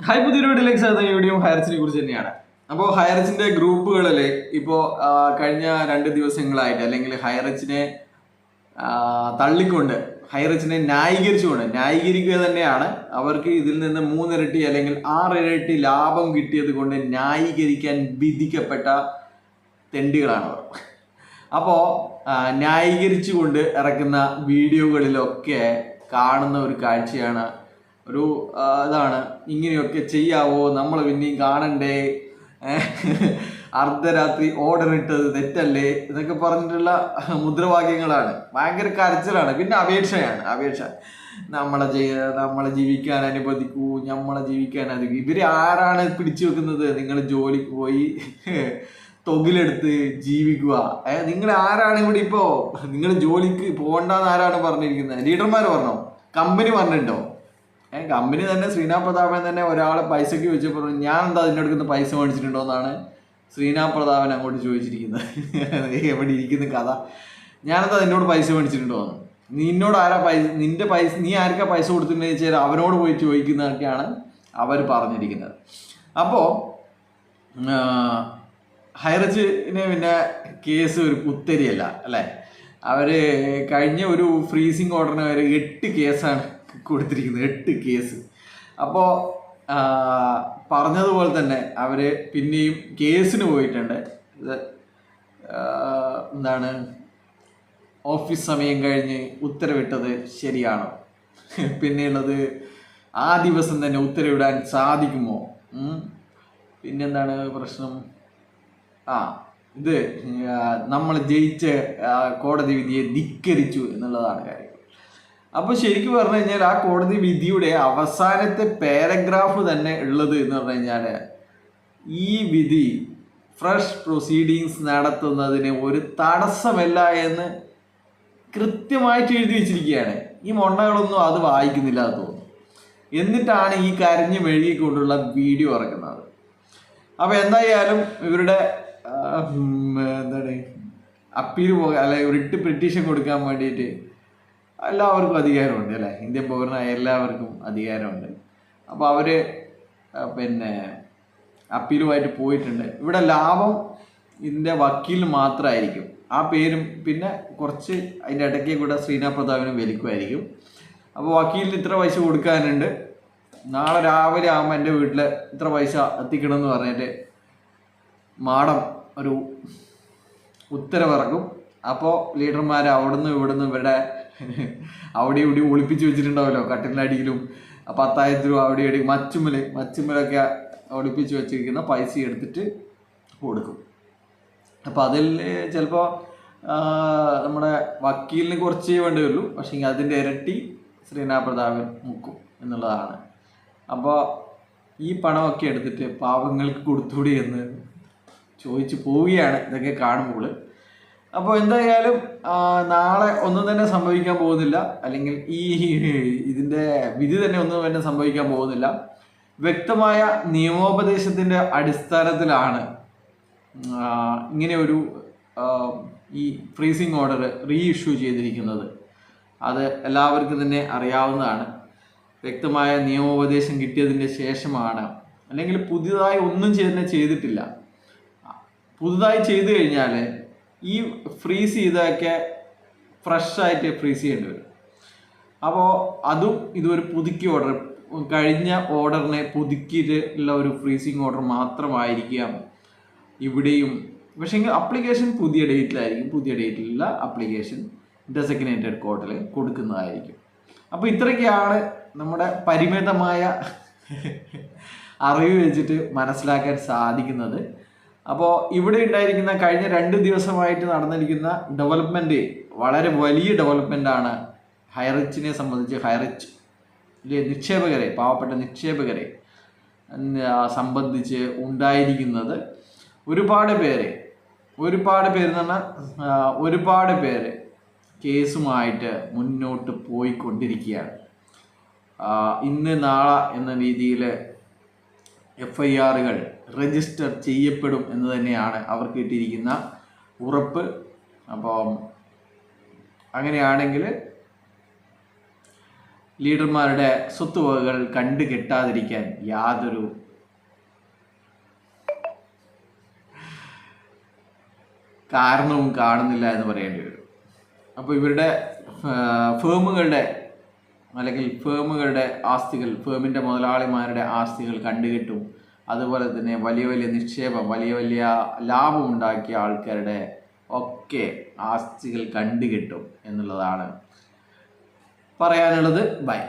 Hi പുതിയൊരു വീട്ടിലേക്ക് സ്വാഗതം വീഡിയോ ഹയർസിനെ കുറിച്ച് തന്നെയാണ്. അപ്പോൾ ഹയർസിന്റെ ഗ്രൂപ്പുകളിൽ ഇപ്പോൾ കഴിഞ്ഞ രണ്ട് ദിവസങ്ങളായിട്ട് അല്ലെങ്കിൽ ഹയറച്ചിനെ തള്ളിക്കൊണ്ട് ഹയറച്ചിനെ ന്യായീകരിച്ചുകൊണ്ട് ന്യായീകരിക്കുക തന്നെയാണ് അവർക്ക് ഇതിൽ നിന്ന് മൂന്നിരട്ടി അല്ലെങ്കിൽ ആറിരട്ടി ലാഭം കിട്ടിയത് കൊണ്ട് ന്യായീകരിക്കാൻ വിധിക്കപ്പെട്ട തെണ്ടികളാണ് അവർ. അപ്പോൾ ന്യായീകരിച്ചുകൊണ്ട് ഇറക്കുന്ന വീഡിയോകളിലൊക്കെ കാണുന്ന ഒരു കാഴ്ചയാണ് ഒരു ഇതാണ്. ഇങ്ങനെയൊക്കെ ചെയ്യാവോ? നമ്മൾ പിന്നെയും കാണണ്ടേ? അർദ്ധരാത്രി ഓർഡർ ഇട്ടത് തെറ്റല്ലേ? എന്നൊക്കെ പറഞ്ഞിട്ടുള്ള മുദ്രാവാക്യങ്ങളാണ്. ഭയങ്കര കരച്ചിലാണ്. പിന്നെ അപേക്ഷയാണ്. അപേക്ഷ. നമ്മളെ ചെയ്യ നമ്മളെ ജീവിക്കാൻ അനുവദിക്കൂ. നമ്മളെ ജീവിക്കാൻ അനുവദിക്കൂ ഇവർ ആരാണ് പിടിച്ചു വെക്കുന്നത്? നിങ്ങൾ ജോലിക്ക് പോയി തൊകിലെടുത്ത് ജീവിക്കുക. ഏ നിങ്ങൾ ആരാണ് ഇവിടെ ഇപ്പോ? നിങ്ങൾ ജോലിക്ക് പോകണ്ടെന്ന് ആരാണ് പറഞ്ഞിരിക്കുന്നത്? ലീഡർമാർ പറഞ്ഞോ? കമ്പനി പറഞ്ഞിട്ടുണ്ടോ? കമ്പനി തന്നെ ശ്രീനാഥ് പ്രതാപൻ തന്നെ ഒരാളെ പൈസക്ക് പറഞ്ഞു, ഞാൻ എന്താ അതിന്റെ അടുക്കുന്ന പൈസ മേടിച്ചിട്ടുണ്ടോ എന്നാണ് ശ്രീനാഥ് പ്രതാപൻ അങ്ങോട്ട് ചോദിച്ചിരിക്കുന്നത്. എവിടെ ഇരിക്കുന്ന കഥ? ഞാനെന്താ അതിനോട് പൈസ മേടിച്ചിട്ടുണ്ടോ? എന്ന്. നിന്നോട് ആരാ പൈസ നിന്റെ പൈസ നീ ആർക്കാ പൈസ കൊടുത്തിട്ടുണ്ടെന്ന് വെച്ചാൽ അവനോട് പോയി ചോദിക്കുന്നതൊക്കെയാണ് അവർ പറഞ്ഞിരിക്കുന്നത്. അപ്പോൾ ഹൈറച്ചിന് പിന്നെ കേസ് ഒരു പുത്തരിയല്ല അല്ലേ? അവർ കഴിഞ്ഞ ഒരു ഫ്രീസിങ് ഓർഡറിന് അവർ എട്ട് കേസാണ് കൊടുത്തിരിക്കുന്നത് എട്ട് കേസ്. അപ്പോൾ പറഞ്ഞതുപോലെ തന്നെ അവർ പിന്നെയും കേസിന് പോയിട്ടുണ്ട്. ഇത് എന്താണ്? ഓഫീസ് സമയം കഴിഞ്ഞ് ഉത്തരവിട്ടത് ശരിയാണോ? പിന്നെയുള്ളത് ആ ദിവസം തന്നെ ഉത്തരവിടാൻ സാധിക്കുമോ. പിന്നെന്താണ് പ്രശ്നം? ആ ഇത് നമ്മൾ ജയിച്ച് കോടതി വിധിയെ ധിക്കരിച്ചു എന്നുള്ളതാണ് കാര്യം. അപ്പൊ ശരിക്കും പറഞ്ഞു കഴിഞ്ഞാൽ ആ കോടതി വിധിയുടെ അവസാനത്തെ പാരഗ്രാഫ് തന്നെ ഉള്ളത് എന്ന് പറഞ്ഞു കഴിഞ്ഞാൽ ഈ വിധി ഫ്രഷ് പ്രൊസീഡിങ്സ് നടത്തുന്നതിന് ഒരു തടസ്സമല്ല എന്ന് കൃത്യമായിട്ട് എഴുതി വെച്ചിരിക്കുകയാണ്. ഈ മൊണ്ണകളൊന്നും അത് വായിക്കുന്നില്ല എന്ന് തോന്നുന്നു. എന്നിട്ടാണ് ഈ കരഞ്ഞു മെഴുകിക്കൊണ്ടുള്ള വീഡിയോ ഇറക്കുന്നത്. അപ്പോൾ എന്തായാലും ഇവരുടെ എന്താണ് അപ്പീൽ പോകാൻ അല്ലെ റിട്ട് പെറ്റീഷൻ കൊടുക്കാൻ വേണ്ടിയിട്ട് എല്ലാവർക്കും അധികാരമുണ്ട് അല്ലേ? ഇന്ത്യൻ പൗരനായ എല്ലാവർക്കും അധികാരമുണ്ട്. അപ്പോൾ അവർ ആ, പിന്നെ അപ്പീലുമായിട്ട് പോയിട്ടുണ്ട്. ഇവിടെ ലാഭം ഇതിന്റെ വക്കീൽ മാത്രമായിരിക്കും ആ പേരും പിന്നെ കുറച്ച് അതിന്റെ ഇടയ്ക്ക് കൂടെ ശ്രീനാഥ് പ്രതാപിന് വലിക്കുമായിരിക്കും. അപ്പോൾ വക്കീലിന് ഇത്ര പൈസ കൊടുക്കാനുണ്ട്. നാളെ രാവിലെ ആകുമ്പോൾ എന്റെ വീട്ടിൽ ഇത്ര പൈസ എത്തിക്കണം എന്ന് പറഞ്ഞിട്ട് മാഡം ഒരു ഉത്തരവിറക്കും. അപ്പോൾ ലീഡർമാർ അവിടുന്ന് ഇവിടുന്ന് ഇവിടെ അവിടെ ഇവിടെ ഒളിപ്പിച്ച് വെച്ചിട്ടുണ്ടാവല്ലോ കട്ടിലടിയിലും പത്തായിരത്തി രൂപ അവിടെ ഇടയിൽ മച്ചുമ്മൽ മച്ചുമ്മലൊക്കെ ഒളിപ്പിച്ച് വെച്ചിരിക്കുന്ന പൈസ എടുത്തിട്ട് കൊടുക്കും. അപ്പം അതിൽ ചിലപ്പോൾ നമ്മുടെ വക്കീലിന് കുറച്ച് വേണ്ടി വരുള്ളൂ പക്ഷേ അതിന്റെ ഇരട്ടി ശ്രീനാഥ് പ്രതാപൻ മുക്കും എന്നുള്ളതാണ്. അപ്പോൾ ഈ പണമൊക്കെ എടുത്തിട്ട് പാവങ്ങൾക്ക് കൊടുത്തുകൂടി എന്ന് ചോദിച്ചു പോവുകയാണ്. ഇതൊക്കെ കാണുമ്പോൾ അപ്പോൾ എന്തായാലും നാളെ ഒന്നും തന്നെ സംഭവിക്കാൻ പോകുന്നില്ല. അല്ലെങ്കിൽ ഈ ഇതിന്റെ വിധി തന്നെ ഒന്നും തന്നെ സംഭവിക്കാൻ പോകുന്നില്ല. വ്യക്തമായ നിയമോപദേശത്തിന്റെ അടിസ്ഥാനത്തിലാണ് ഇങ്ങനെയൊരു ഈ ഫ്രീസിങ് ഓർഡർ റീ ഇഷ്യൂ ചെയ്തിരിക്കുന്നത്. അത് എല്ലാവർക്കും തന്നെ അറിയാവുന്നതാണ്. വ്യക്തമായ നിയമോപദേശം കിട്ടിയതിന്റെ ശേഷമാണ്. അല്ലെങ്കിൽ പുതിയതായി ഒന്നും തന്നെ ചെയ്തിട്ടില്ല. പുതുതായി ചെയ്തു കഴിഞ്ഞാൽ ഈ ഫ്രീസ് ചെയ്തൊക്കെ ഫ്രഷായിട്ട് ഫ്രീസ് ചെയ്യേണ്ടി വരും. അപ്പോൾ അതും ഇതൊരു പുതുക്കിയ ഓർഡർ കഴിഞ്ഞ ഓർഡറിനെ പുതുക്കിയിട്ടുള്ള ഒരു ഫ്രീസിങ് ഓർഡർ മാത്രമായിരിക്കാം ഇവിടെയും. പക്ഷേ അപ്ലിക്കേഷൻ പുതിയ ഡേറ്റിലായിരിക്കും പുതിയ ഡേറ്റിലുള്ള അപ്ലിക്കേഷൻ ഡെസിഗ്നേറ്റഡ് കോർട്ടിൽ കൊടുക്കുന്നതായിരിക്കും. അപ്പോൾ ഇത്രയൊക്കെയാണ് നമ്മുടെ പരിമിതമായ അറിവ് വെച്ചിട്ട് മനസ്സിലാക്കാൻ സാധിക്കുന്നത്. അപ്പോൾ ഇവിടെ ഉണ്ടായിരിക്കുന്ന കഴിഞ്ഞ രണ്ട് ദിവസമായിട്ട് നടന്നിരിക്കുന്ന ഡെവലപ്മെന്റ് വളരെ വലിയ ഡെവലപ്മെന്റ് ആണ് ഹൈറിച്ചിനെ സംബന്ധിച്ച് ഹൈറിച്ച് നിക്ഷേപകരെ പാവപ്പെട്ട നിക്ഷേപകരെ സംബന്ധിച്ച് ഉണ്ടായിരിക്കുന്നത് ഒരുപാട് പേര് ഒരുപാട് പേര് എന്ന് പറഞ്ഞാൽ ഒരുപാട് പേര് കേസുമായിട്ട് മുന്നോട്ട് പോയിക്കൊണ്ടിരിക്കുകയാണ്. ഇന്ന് നാളെ എന്ന രീതിയിൽ എഫ് ഐ ആറുകൾ രജിസ്റ്റർ ചെയ്യപ്പെടും എന്ന് തന്നെയാണ് അവർക്ക് കിട്ടിയിരിക്കുന്ന ഉറപ്പ്. അപ്പോൾ അങ്ങനെയാണെങ്കിൽ ലീഡർമാരുടെ സ്വത്തുവകകൾ കണ്ടു കെട്ടാതിരിക്കാൻ യാതൊരു കാരണവും കാണുന്നില്ല എന്ന് പറയേണ്ടി വരും. അപ്പോൾ ഇവരുടെ ഫേമുകളുടെ അല്ലെങ്കിൽ ഫേമുകളുടെ ആസ്തികൾ ഫേമിന്റെ മുതലാളിമാരുടെ ആസ്തികൾ കണ്ടുകെട്ടും അതുപോലെ തന്നെ വലിയ വലിയ നിക്ഷേപം വലിയ വലിയ ലാഭം ഉണ്ടാക്കിയ ആൾക്കാരുടെ ഒക്കെ ആസ്തികൾ കണ്ടുകിട്ടും എന്നുള്ളതാണ് പറയാനുള്ളത്. ബൈ.